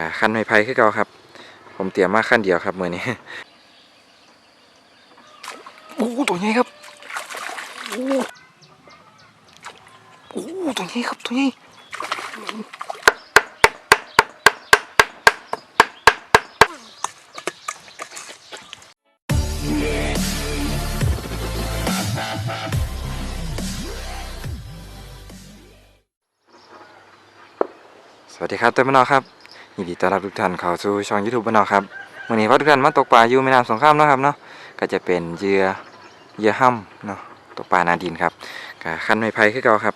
กะขั้นไม่ไพ่คือเก่าครับ ผมเตรียมมาขั้นเดียวครับมือนี้โอ้ตัวใหญ่ครับโอ้โอ้ตัวใหญ่ครับตัวใหญ่สวัสดีครับเต้มนอครับ ยินดีต้อนรับทุกท่านเข้าสู่ช่องยูทูบมานอครับวันนี้พาทุกท่านมาตกปลาอยู่แม่น้ำสงครามเนาะครับเนาะก็จะเป็นเหยื่อเหยื่อห้ำเนาะตกปลานาดินครับก็ขั้นไม่ไพ่คือเก่าครับ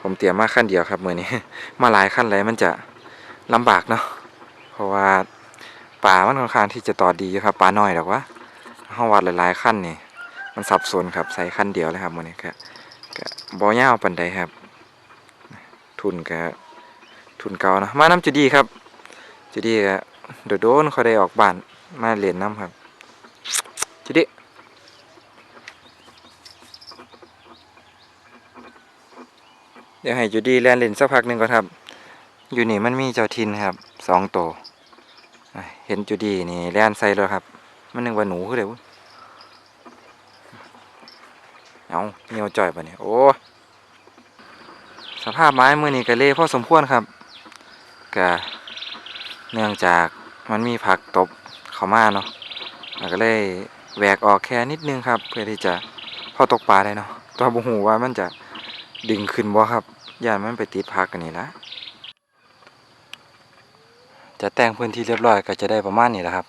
ผมเตรียมมาขั้นเดียวครับมือนี้ มาหลายขั้นเลยมันจะลำบากเนาะเพราะว่าป่ามันค่อนข้างที่จะต่อดีครับปลาน้อยดอกวะห้าวัดหลายๆขั้นนี่มันสับสนครับใส่ขั้นเดียวเลยครับมือนี้ก็ก็บ่ยาวปันใดครับ ทุนก็ทุนเก่านะมาน้ำจุดีครับ จุดีก็โดดโดนเขาได้ออกบ้านมาเรียนน้ำครับจุดีเดี๋ยวให้จุดีแลนเล่นสักพักหนึ่งก่อนครับ อยู่นี่มันมีเจ้าทินครับสองตัวเห็นจุดีนี่แลนใส่แล้วครับ มันนึกว่าหนูคือเดี๋ยวเอาเหนียวจ่อยปะเนี่ยโอ้สภาพไม้มือนี้ก็เละพอสมควรครับก็ เนื่องจากมันมีผักตบเข้ามาเนาะก็เลยแหวกออกแค่นิดนึงครับ เพื่อที่จะพอตกปลาได้เนาะตัวบุหูว่ามันจะดึงขึ้นบ่ครับย่านมันไปติดผักกันนี่ละจะแต่งพื้นที่เรียบร้อยก็จะได้ประมาณนี้แหละครับ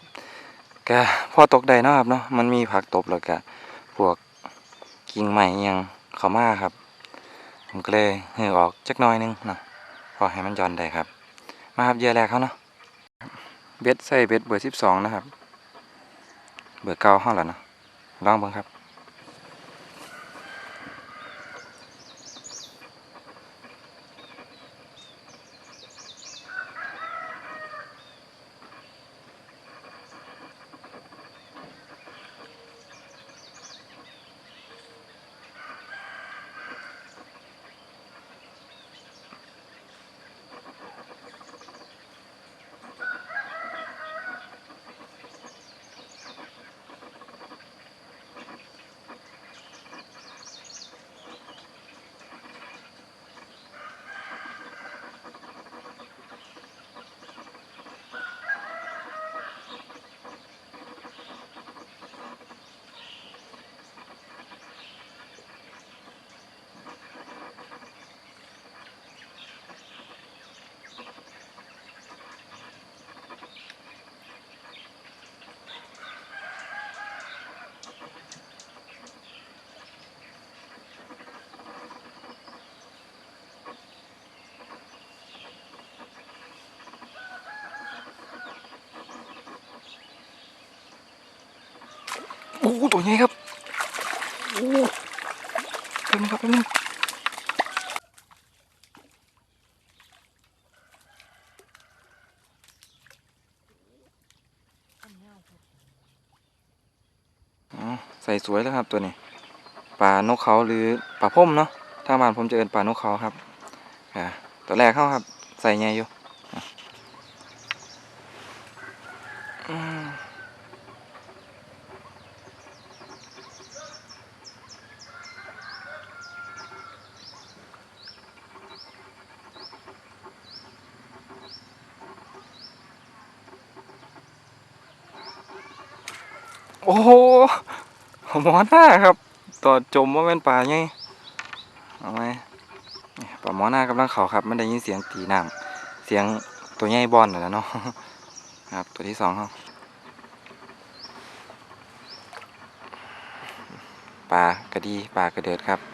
ก็พอตกได้เนาะครับเนาะมันมีผักตบแล้วก็พวกกิ่งไม้อิหยังเข้ามาครับ ผมก็เลยเหอออกจักน้อยนึงเนาะพอให้มันย่อนได้ครับ มาครับเยื่อแรกเขาเนาะ เบ็ดใส่เบ็ดเบอร์สิบสองนะครับ เบอร์เก้าห้าแล้วนะลองเบิ่งครับ โอ้ ตัวใหญ่ครับโอ้แป๊บนึงครับแป๊บนึงอ๋อใส่สวยแล้วครับตัวนี้ปลานกเขาหรือปลาพ่มเนาะถ้าบ้านผมจะเอินปลานกเขาครับอ่าตัวแรกเข้าครับ ใส่ใหญ่อยู่ โอ้โหหมอหน้าครับต่อจมว่าเป็นป่าไงเอาไหมป่าหมอหน้ากำลังเขาครับมันได้ยินเสียงตีน้ำเสียงตัวใหญ่บอลแล้วเนาะครับตัวที่สองครับปลากระดีปลากระเดิดครับ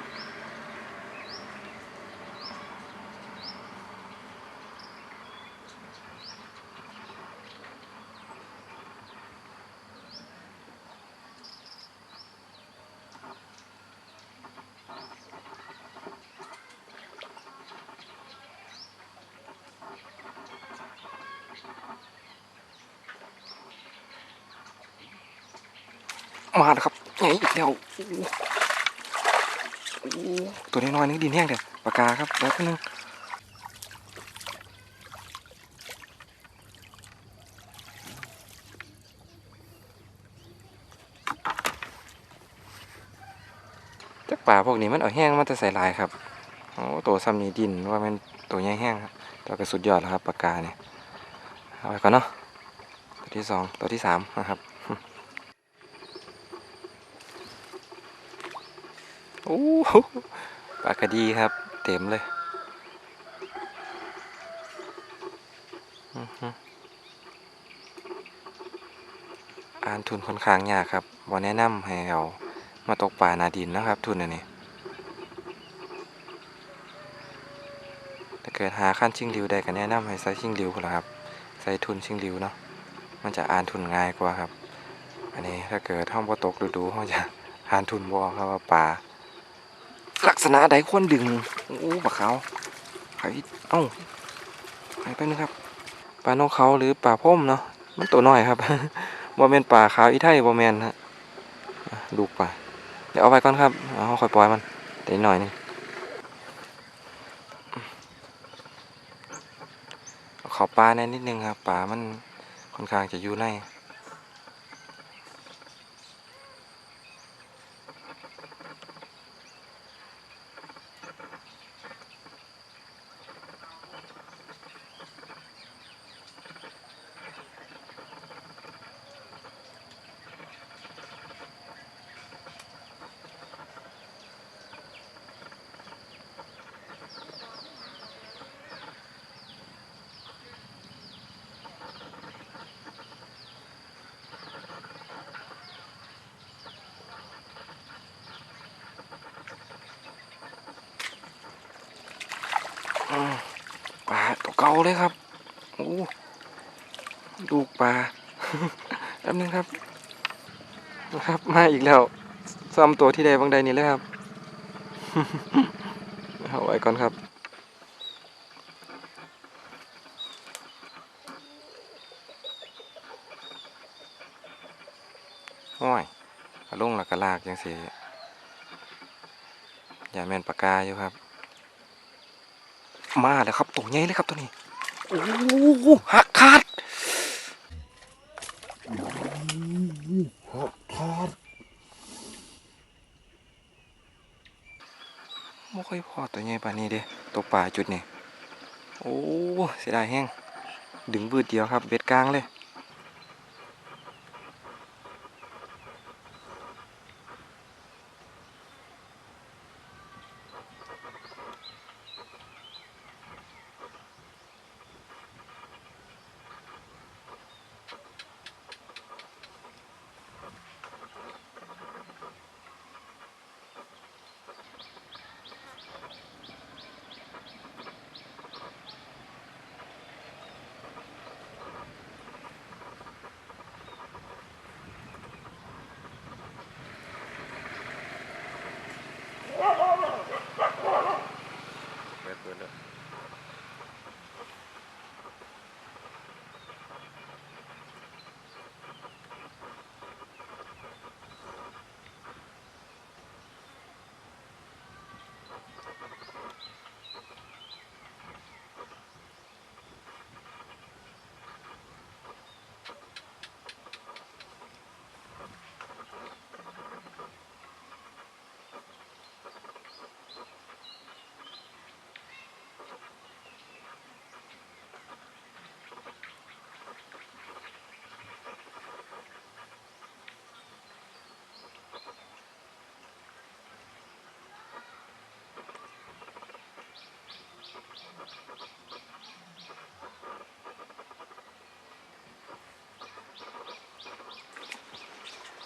มาแล้วครับไงอีกแล้วตัวน้อยๆนึงดินแห้งเดี๋ยวปากกาครับแล้วก็นึงจากป่าพวกนี้มันเอาแห้งมันจะใส่ลายครับโอ้ตัวซ้ำนี้ดินว่ามันตัวใหญ่แห้งคตัวก็สุดยอดแล้วครับปากกาเนี่ยเอาไปก่อนเนาะตัวที่สองตัวที่สามนะครับ โอ้โหปลากระดีครับ เต็มเลยอ่านทุนค่อนข้างยากครับบ่แนะนำให้เอามาตกปลานาดินนะครับ ทุนอันนี้ถ้าเกิดหาขั้นชิงริวได้ก็แนะนำให้ใส่ชิงริวนล่ะครับใส่ทุนชิงริวเนาะมันจะอ่านทุนง่ายกว่าครับ อันนี้ถ้าเกิดห้องบ่ตกดูๆเขาจะอ่านทุนบ่ออกครับว่าปลา ษณะใดควรดึงโอ้ปลาเขาวไข่เอ้าไข่ไปบนึงครับปลานกเขาหรือปลาพ่มเนาะมันตัวน้อยครับบ่แมนปลาขาวอีไทยบ่แมนฮะอะลูกปลาเดี๋ยวเอาไปก่อนครับเอาค่อยปล่อยมันเดี๋ยวหน่อยนึงเอาขอปลาแน่นิดนึงครับปลามันค่อนข้างจะอยู่ใน เก่าเลยครับโอ้ลูกปลาแป๊บนึงครับนะครับมาอีกแล้วซ้ำตัวที่ใดบางใดนี่เลยครับเอาไว้ก่อนครับโอ้ยกระลงหลักกระลากยังสิอย่าแม่นปากกาอยู่ครับ มาแล้วครับตัวใหญ่เลยครับตัวนี้โอ้โหหักขาดหักขาดไม่ค่อยพอตัวใหญ่ป่านนี้เด้ตัวป่าจุดนี้โอ้เสียดายแห้งดึงบืดเดียวครับเบ็ดกลางเลย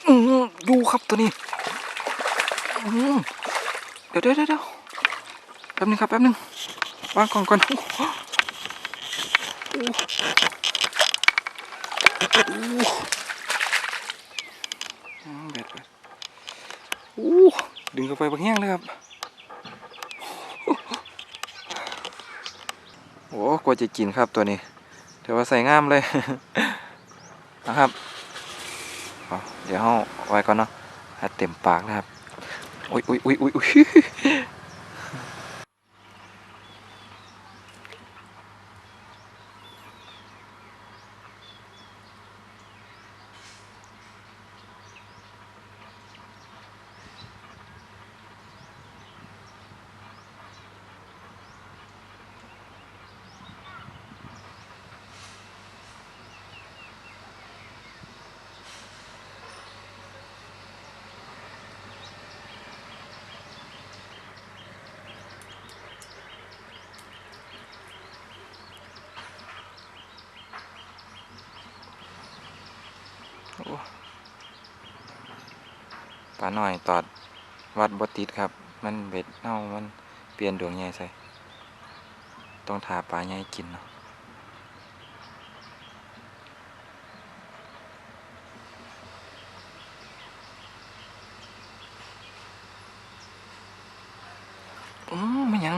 อืมดูครับตัวนี้อืมเดี๋ยวเดี๋ยวเดี๋ยวแป๊บนึงครับแป๊บนึงวางกล่องก่อนเบ็ดเบ็ดดึงเข้าไปบางแห้งเลยครับ โอ้กว่าจะกินครับตัวนี้ถือว่าใส่งามเลยนะครับเดี๋ยวเอาไว้ก่อนเนาะให้เต็มปากนะครับอุ้ยอุ้ยอุ้ยอุ้ย ปลาหน้อยตอดวัดบ่ติดครับ มันเบ็ดเน่ามันเปลี่ยนดวงใหญ่ใส่ ต้องทาปลาใหญ่กินเนาะอืมไม่ยัง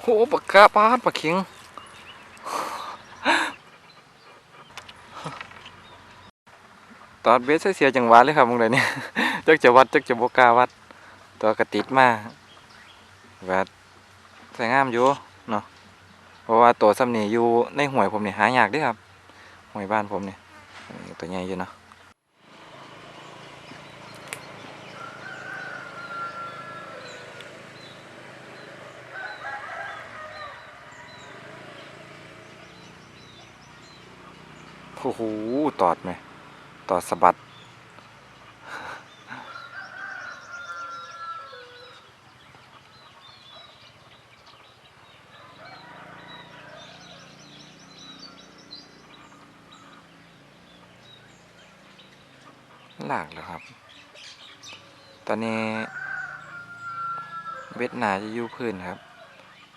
โหปากกาปาดปลาเข็งตอดเบสเสียจังหวะเลยครับมึงเลยเนี่ย จักจะวัดจักจะบกาวัด ตัวกระติดมาวัดใส่งามอยู่เนาะเพราะว่าตัวซ้ำนี่อยู่ในห่วยผมนี่หายากด้ครับห่วยบ้านผมนี่เออตัวใหญ่อยู่เนาะโอ้โหตอดไหมตอดสะบัด ลากแล้วครับ ตอนนี้เบ็ดหนาจะยู่พื้นครับ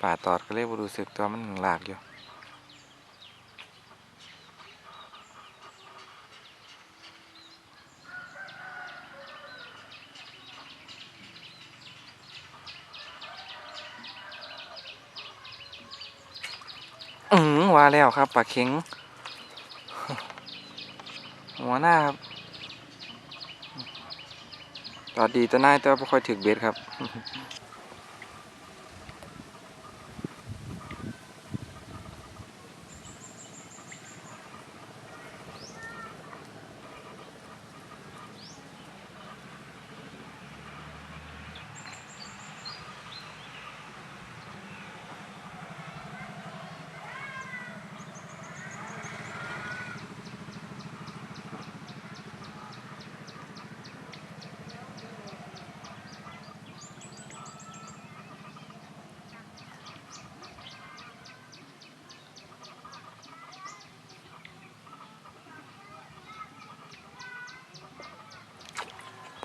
ป่าตอดก็เลยบ่ารู้สึกตัวมันหลากอยู่อืมว่าแล้วครับปลาเข็งหัวหน้าครับ ตอดดีแตะนายแต่ว่าบ่ค่อยถึกเบ็ดครับ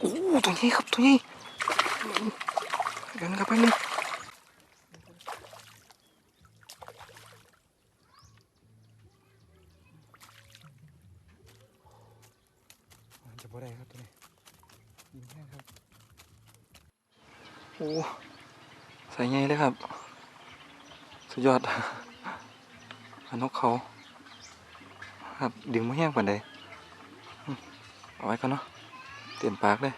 โอ้ตัวนี้ครับตัวนี้เดินครับไปบนึงจะบ่ได้ครับตัวนี้ยิงแค่ครับโอ้ใส่ไงเลยครับ สุดยอดอันนกเขาครับดึงมาแห้งกว่าใดอืมเอาไว้ก่อนเนาะ เตรียมปากเลย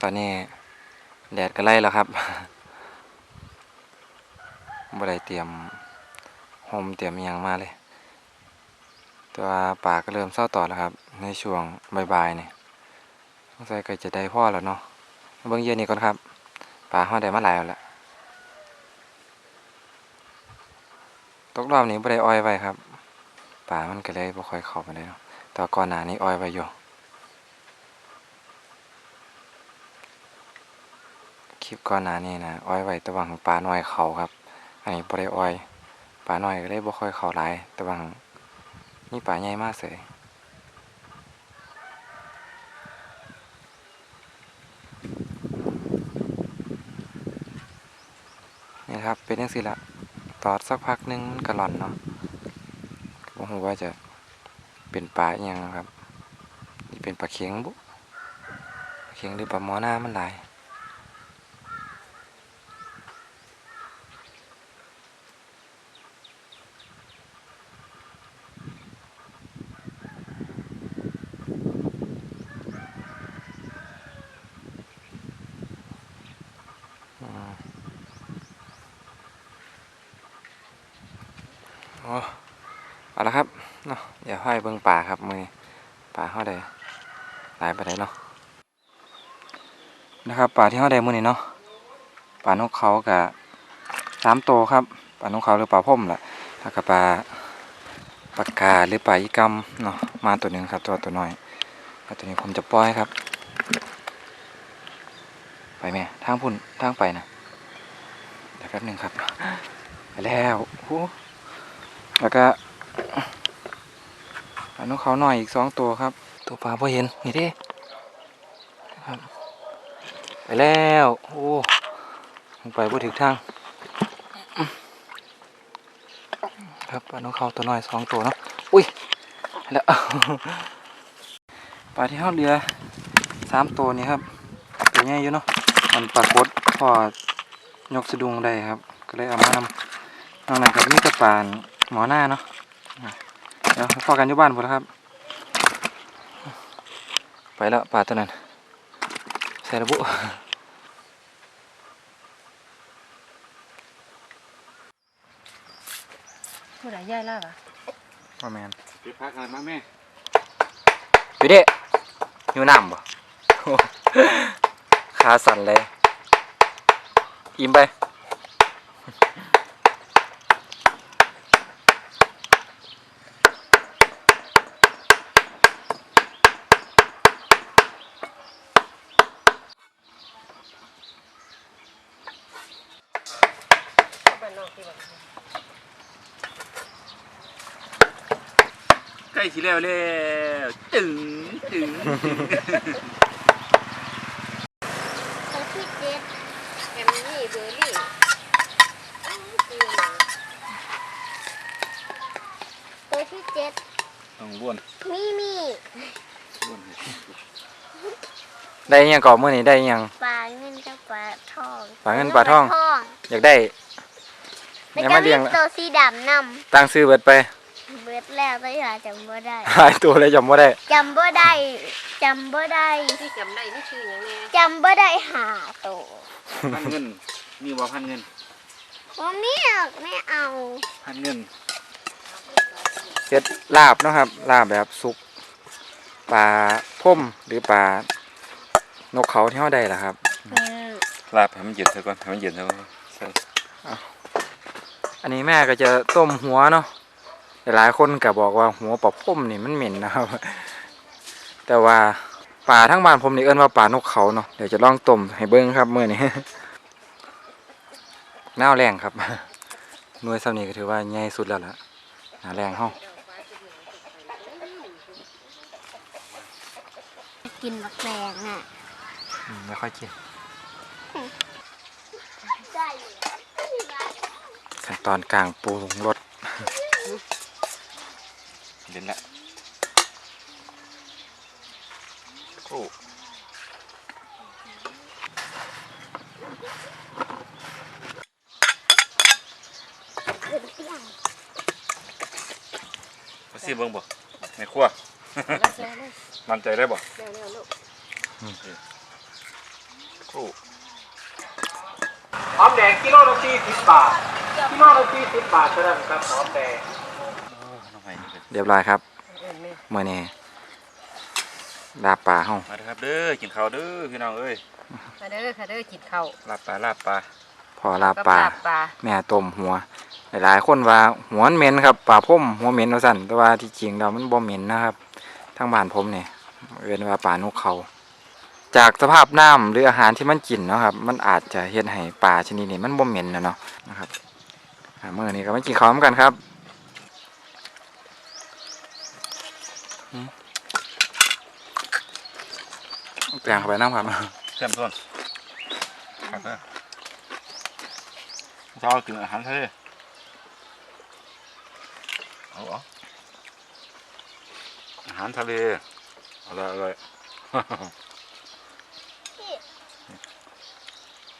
ตอนนี้แดดก็ไล่แล้วครับบ่ได้เตรียมโฮมเตรียมอิหยังมาเลย แต่ว่าป่าก็เริ่มเศร้าต่อแล้วครับ ในช่วงบ่ายๆนี่ยสงสัยก็จะได้พ่อแล้วเนาะ เบิ่งเย็นนี้ก่อนครับ ป่าเฮาได้มาหลายแล้วแหละตกรอบนี้บ่ได้อ้อยไว้ครับ ป่ามันก็เลยบ่ค่อยเข้าไปได้เนาะ ต่ว่าก่อนหน้านี้อ้อยไว้อยู่คลิปก่อนหน้านี้นะอ้อยไว้ต่ว่าของปลาหน้อยเขาครับ อันนี้บ่ได้อ้อยปลาหน้อยก็เลยบ่ค่อยเขาหลายต่ว่านี่ปลาใหญ่มากเสยนี่ครับเป็นจังซี่ละตอดสักพักนึงมันก็หล่อนเนาะก็บ่ฮู้ว่าจะ เป็นปลาอหยังครับนี่เป็นปลาเค็งบุปลาเค็งหรือปลาหมอหน้ามันหลายอืมโอ้เอาละครับ เนาะเดี๋ยวให้อยเบิ่งป่าครับมือป่าเฮาได้หลายไปานใดเนาะนะครับป่าที่เฮาได้มื้อนี้เนาะป่านกเขากับสามโตครับป่านกเขาหรือป่าพ่มล่ะแล้วก็ปลาปากกาหรือปลาอีกำเนาะมาตัวหนึ่งครับตัวตัวน้อยแล้วตัวนี้ผมจะปล่อยครับ ไปแม่ทางพุ่นทางไปนะเดี๋ยวแป๊บหนึ่งครับไปแล้วโอ้แล้วก็ อันนกเขาหน่อยอีกสองตัวครับ ตัวปลาพอเห็นนี่เด้ครับไปแล้วโอ้ลงไปบ่ถึงทางครับปลาน้องเขาตัวหน้อยสองตัวเนาะอุ้ยแล้วปลาที่เขาเรือสามตัวนี่ครับตัวใหญ่อยู่เนาะมันปลากดพอยกสะดุงได้ครับ ก็เลยเอามานำนอกนั้นก็มีแต่ปลาหมอหน้าเนาะ ดี๋ยวพอกันอยู่บ้านพุ่นแล้วครับ ไปแล้วปลาตัวนั้นใส่ระบุผู้ใดย่ายลากอะประมาณไปพักอะไรมาแม่ไปเด้อยู่น้ำบ่ขาสั่นเลย อิ่มไป สิแล้วแล้วตึงตึงตัวที่เจ็ดแอมมี่เบอร์รี่ตัวที่เจ็ดต้องบ้วนมีมีบ้วนได้อิหยังก่อนมื้อนี้ได้อิหยังปลาเงินกับปลาทองปลาเงินปลาทอง อยากได้แล้วยังก็มามีเลี้ยงละตัวสีดำนตั้งซื้อเบิดไปำเบิดแล้วแต่หาจำบ่ได้หายตัวเลยจำบ่ได้จำบ่ได้จำบ่ได้ที่จำได้นี่ชื่ออย่างเนี้ยจำบ่ได้หาตัวพันเงิน มีบ่พันเงินว่ามีหรอกไม่เอาพันเงินเฮ็ดลาบเนาะครับลาบแบบสุกปลาพ่มหรือปลานกเขาที่เฮาได้ล่ะครับเป็นลาบให้มันเย็นซะก่อนให้มันเย็นซะก่อนใช่อันนี้แม่ก็จะต้มหัวเนาะ หลายๆคนก็บอกว่าหัวปลาพ่มนี่มันเหม็นนะครับ แต่ว่าป่าทั้งบ้านผมนี่เอิ้นว่าป่านกเขาเนาะเดี๋ยวจะลองต้มให้เบิ้งครับมื้อนี้หน้าแรงครับหน่วยซ้ำนี้ก็ถือว่าใหญ่สุดแล้วล่ะหน้าแรงเฮากินบักแดงน่ะอืมไม่ค่อยกินได้ขั้นตอนกลางปรุงรส เย็นละโอ้มาสิเบิ่งบ่ในครัวมั่นใจได้บ่เร็วเร็วลูกโอ้หอมแดงกิโลละสี่สิบบาทกิโลละสี่สิบบาทเท่านั้นครับหอมแดงน้องไผ่นี่ เป็นเรียบร้อยครับเอ็นนี่มื้อนี้ลาบปลาเฮามาเด้อครับเด้อกินข้าวเด้อพี่น้องเอ้ยมาเด้อค่ะเด้อจิตเข่าลาบปลาลาบปลาพอลาบปลากับปลาแม่ต้มหัว หลายๆคนว่าหัวมันเหม็นครับปลาพ่มหัวเหม็นว่าสั่นแต่ว่าที่จริงแล้วมันบ่เหม็นนะครับทางบ้านผมเนี่ยเรียนว่าปลานกเขา จากสภาพน้ำหรืออาหารที่มันกินเนาะครับ มันอาจจะเฮ็ดให้ปลาชนิดนี้มันบ่เหม็นนะเนาะนะครับอ่ามื้อนี้ก็มากินข้าวเหมือนกันครับอืมเอา แกงเข้าไปน้ำครับเต็มต้นครับเด้อเช้ากินอาหารทะเลเอาเอาอาหารทะเลอร่อยอร่อย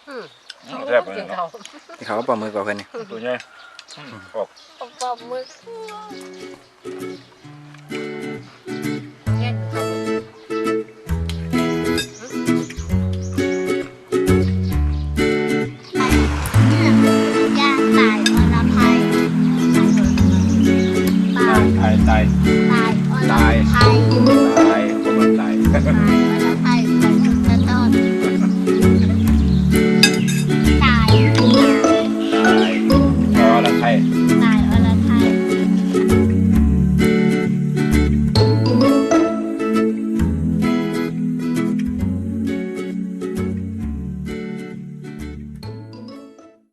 อืมแซ่บเลยจิตเนาะเข่าที่เขาปลาหมึกกับเพิ่นนี่ตัวใหญ่อืมออกปลาหมึก